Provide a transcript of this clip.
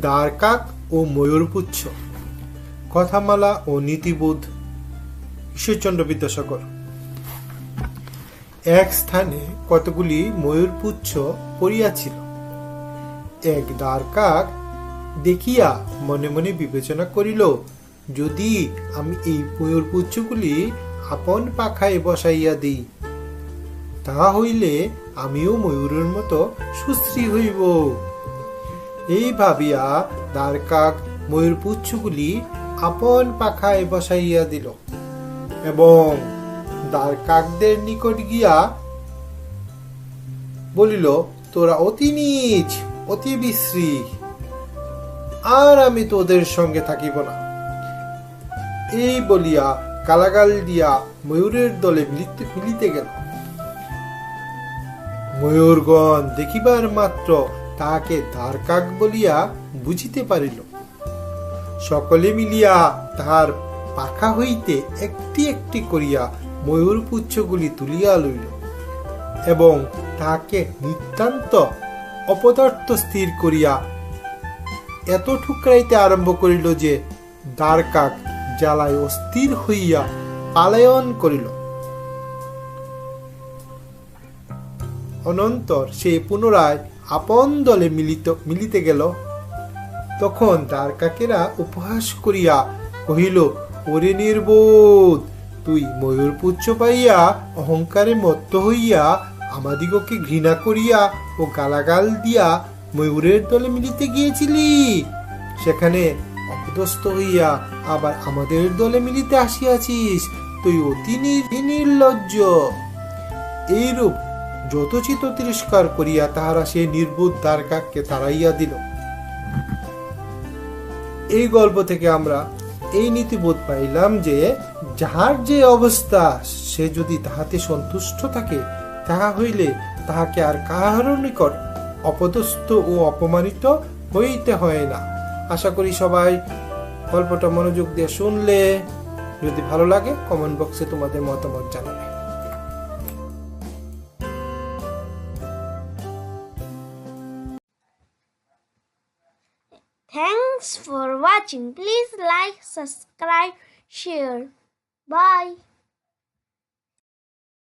দ্বারকাক ও ময়ূরপুচ্ছ, কথামালা ও নীতিবোধ ঈশ্বরচন্দ্র বিদ্যাসাগর এক স্থানে কতগুলি ময়ূরপুচ্ছ পড়িয়াছিল? এক দ্বারকাক দেখিয়া মনে মনে বিবেচনা করিল, যদি আমি এই ময়ূরপুচ্ছগুলি আপন পাখায় বসাইয়া দিই, তাহা হইলে আমিও ময়ূরের মতো সুশ্রী হইব। এই ভাবিয়া দ্বারকাক ময়ূরপুচ্ছগুলি আপন পাখায় বসাইয়া দিল। এবং দ্বারকাকদের নিকট গিয়া বলিল, তোরা অতি নীচ, অতি বিশ্রী, আর আমি তোদের সঙ্গে থাকিব না। এই বলিয়া কালাগাল দিয়া ময়ূরের দলে মিলিতে গেল। ময়ূরগণ দেখিবার মাত্র তাহাকে দ্বারকাক বলিয়া বুঝিতে পারিল। সকলে মিলিয়া তাহার পাখা হইতে একটি একটি করিয়া ময়ূর পুচ্ছগুলি তুলিয়া লইল এবং তাহাকে নিতান্ত অপদার্থ স্থির করিয়া এত ঠুকরাইতে আরম্ভ করিল যে দ্বারকাক জ্বালায় অস্থির হইয়া পালায়ন করিল। অনন্তর সে পুনরায় আপন দলে মিলিত, মিলিতে গেল। তখন তার কাকেরা উপহাস করিয়া কহিল, ওরে নির্বোধ, তুই ময়ূর পুচ্ছ পাইয়া অহংকারে মত্ত হইয়া আমাদিগকে ঘৃণা করিয়া ও গালাগাল দিয়া ময়ূরের দলে মিলিতে গিয়েছিলি। সেখানে অপদস্থ হইয়া আবার আমাদের দলে মিলিতে আসিয়াছিস। তুই অতি নির- নির্লজ্জ। এইরূপ যথোচিত তিরস্কার করিয়া তাহারা সে নির্বোধ দ্বারকাকে তাড়াইয়া দিল। এই গল্প থেকে আমরা এই নীতিবোধ পাইলাম যে, যাহার যে অবস্থা, সে যদি তাহাতে সন্তুষ্ট থাকে, তাহা হইলে তাহাকে আর কাহার নিকট অপদস্থ ও অপমানিত হইতে হয় না। আশা করি সবাই গল্পটা মনোযোগ দিয়ে শুনলে, যদি ভালো লাগে কমেন্ট বক্সে তোমাদের মতামত জানাবে। Thanks for watching. Please like, subscribe, share. Bye.